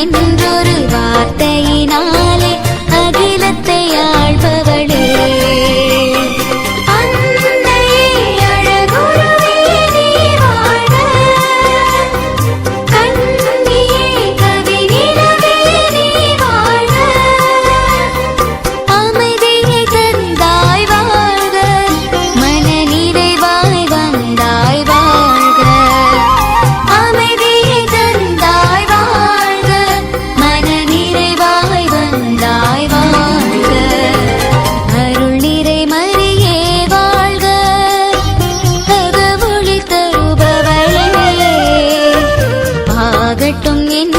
என்றொரு வார்த்தை. ஆகட்டும் என்